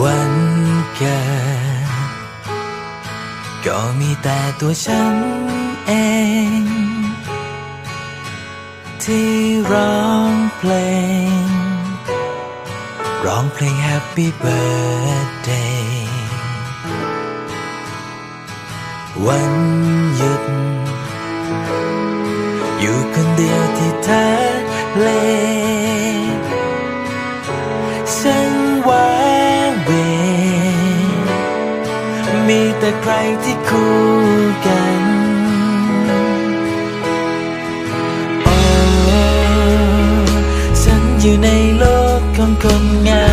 วันเกิดก็มีแต่ตัวฉันเอง ที่ร้องเพลง ร้องเพลง Happy Birthday วันหยุด อยู่คนเดียวที่ทะเล แต่ใครที่คู่กันโอ้ฉันอยู่ในโลกของคนเงา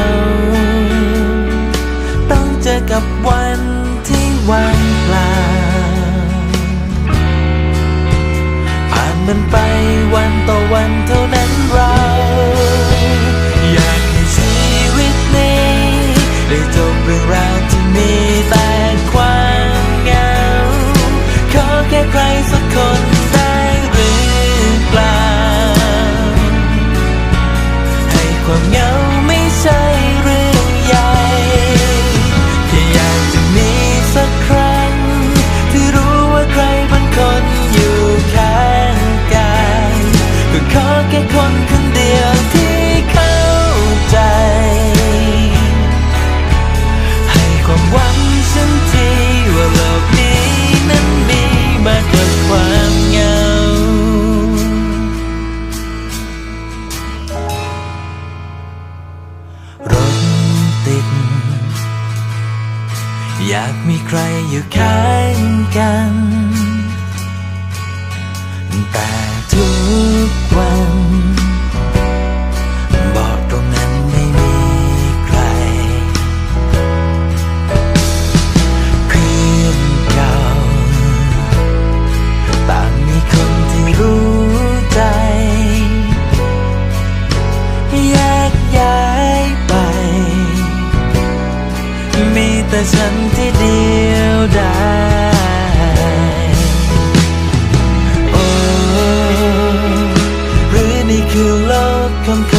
ต้องเจอกับวันที่ว่างเปล่าผ่านมันไปวันต่อวันเท่านั้นเรา ให้ากมีใครอยู่ข้างกัน แต่ทุกวันบอก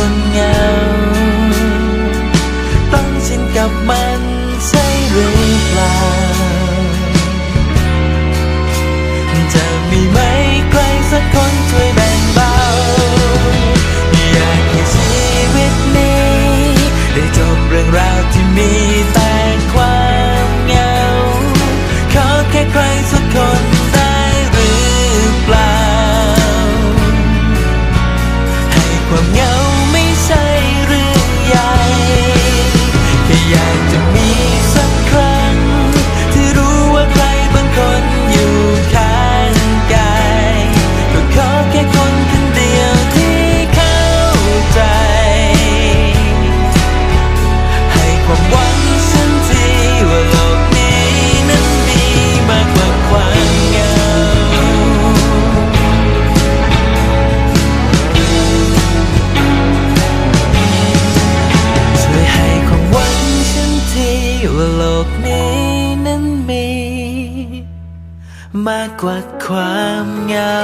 คนเงา ต้องชินกับมันใช่หรือเปล่า จะมีไหมใครสักคนช่วยแบ่งเบา อยากให้ชีวิตนี้ ได้จบเรื่องราวที่มีต่ความ นี้นั้นมี มากกว่าความเหงา